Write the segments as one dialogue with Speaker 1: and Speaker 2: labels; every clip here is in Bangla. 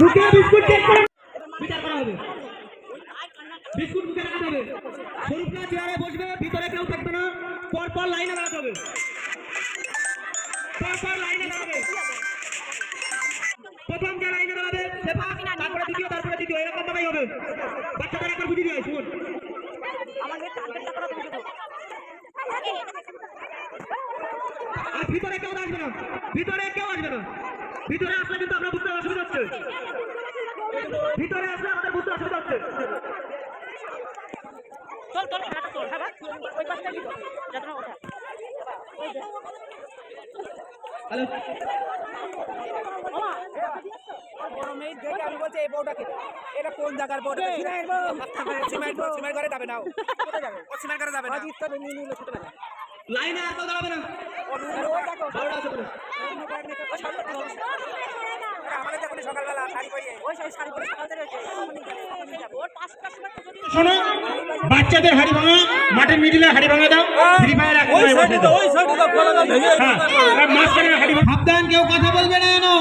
Speaker 1: মুখে বিস্কুট চেক করে বিচার করা হবে। বিস্কুট মুখে রাখতে হবে। স্বরূপরা চেয়ারে বসবে, ভিতরে কেউ থাকবে না। পর পর লাইনে দাঁড়াতে হবে। পর পর লাইনে দাঁড়াবে। প্রথম যে লাইনে দাঁড়াবে, সে তারপরে দ্বিতীয়, তারপরে তৃতীয় এরকম ভাবেই হবে। বাচ্চাদের একবার বুঝিয়ে দিয়ে শুনুন। আর ভিতরে কেউ আসবে না। ভিতরে কেউ আসবে না। ভিতরে আসলে কিন্তু আপনার বুঝতে অসুবিধা হচ্ছে। ভিতরে আসলে আমাদের বুঝতে অসুবিধা হচ্ছে।
Speaker 2: চল চল হাঁটা চল ওই পাশটা কি যাতে না ওঠা
Speaker 1: হ্যালো।
Speaker 3: বড় দেখে আমি বলছি এই বউটাকে এটা কোন জায়গার বউ? সিমেন্ট সিমেন্ট করে যাবে না ও। কোথায় যাবে? সিমেন্ট করে যাবে না। নিয়ে নিল ছোটবেলা
Speaker 1: লাইনে আর কেউ দাঁড়াবে না। বাচ্চাদের হাড়ি ভাঙা মাঠের মিডিলে হাড়ি ভাঙা দাও ফ্রি ফায়ার হ্যাঁ মাঝখানে হাড়ি সাবধান কেউ কথা বলবে না জানো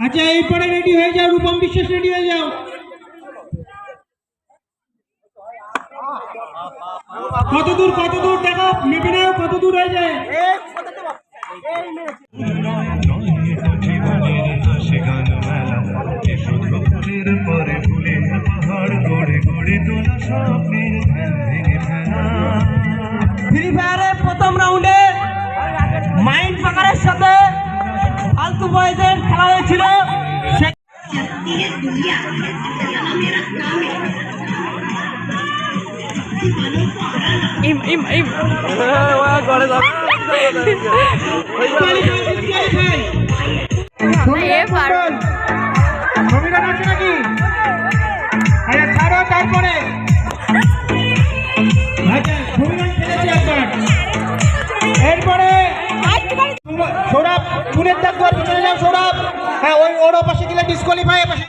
Speaker 1: আচ্ছা এই পরে রেডি হয়ে যাও রূপম বিশ্বাস রেডি হয়ে যাও। কত দূর কত দূর দেখো মেপে নাও কত দূর হয়ে যায়?
Speaker 4: পরে পাহাড় গড়ে গড়ে তোলা স্বপ্নের
Speaker 1: ফ্রি ফায়ারের প্রথম রাউন্ডে মাইন্ড সাথে ফালতু খেলা হয়েছিল। আরে ছাড়ো তারপরে। সমীরণ খেলেছে একবার। এরপরে সৌরভ ফুলের দাগ যাও সৌরভ হ্যাঁ ওই ওর পাশে গেলে ডিসকোয়ালিফাই